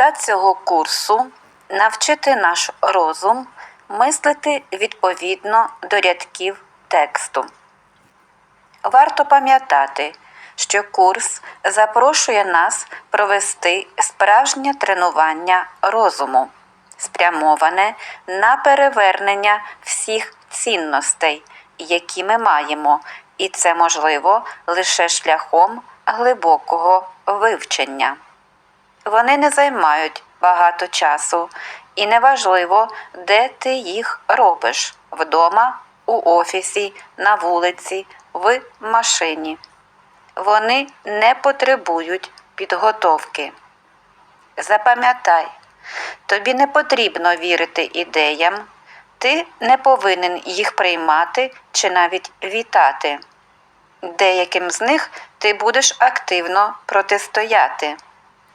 Мета цього курсу навчити наш розум мислити відповідно до рядків тексту. Варто пам'ятати, що курс запрошує нас провести справжнє тренування розуму, спрямоване на перевернення всіх цінностей, які ми маємо, і це можливо лише шляхом глибокого вивчення. Вони не займають багато часу, і неважливо, де ти їх робиш вдома, у офісі, на вулиці, в машині. Вони не потребують підготовки. Запам'ятай, тобі не потрібно вірити ідеям, ти не повинен їх приймати чи навіть вітати. Деяким з них ти будеш активно протистояти.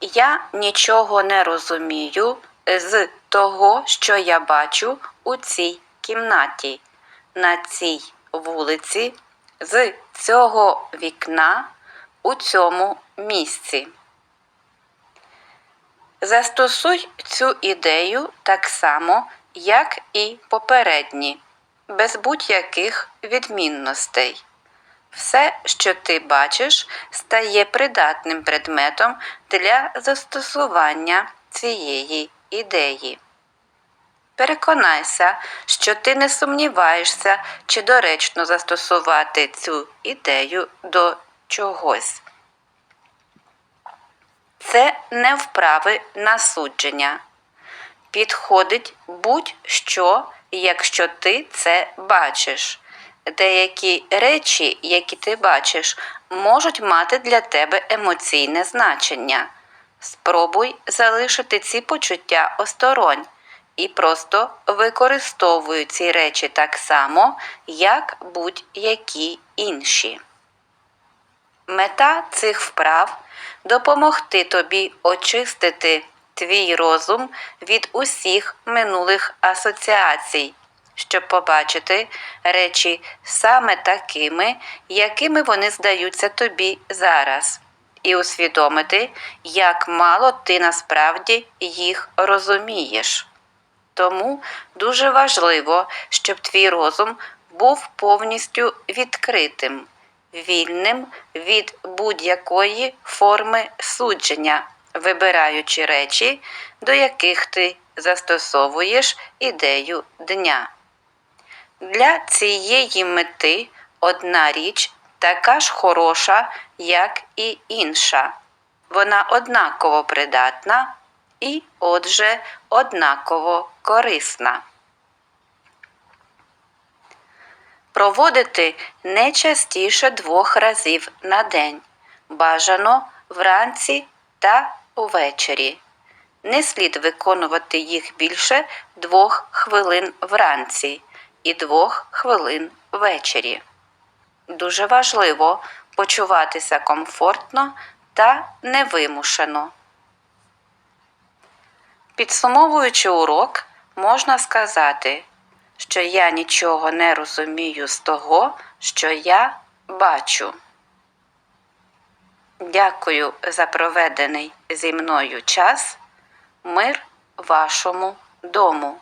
Я нічого не розумію з того, що я бачу у цій кімнаті, на цій вулиці, з цього вікна у цьому місці. Застосуй цю ідею так само, як і попередні, без будь-яких відмінностей. Все, що ти бачиш, стає придатним предметом для застосування цієї ідеї. Переконайся, що ти не сумніваєшся, чи доречно застосувати цю ідею до чогось. Це не вправи на судження. Підходить будь-що, якщо ти це бачиш. Деякі речі, які ти бачиш, можуть мати для тебе емоційне значення. Спробуй залишити ці почуття осторонь і просто використовуй ці речі так само, як будь-які інші. Мета цих вправ допомогти тобі очистити твій розум від усіх минулих асоціацій, щоб побачити речі саме такими, якими вони здаються тобі зараз, і усвідомити, як мало ти насправді їх розумієш. Тому дуже важливо, щоб твій розум був повністю відкритим, вільним від будь-якої форми судження, вибираючи речі, до яких ти застосовуєш ідею дня. Для цієї мети одна річ така ж хороша, як і інша. Вона однаково придатна і, отже, однаково корисна. Проводити не частіше двох разів на день, бажано вранці та увечері. Не слід виконувати їх більше двох хвилин вранці і двох хвилин ввечері. Дуже важливо почуватися комфортно та невимушено. Підсумовуючи урок, можна сказати, що я нічого не розумію з того, що я бачу. Дякую за проведений зі мною час. Мир вашому дому.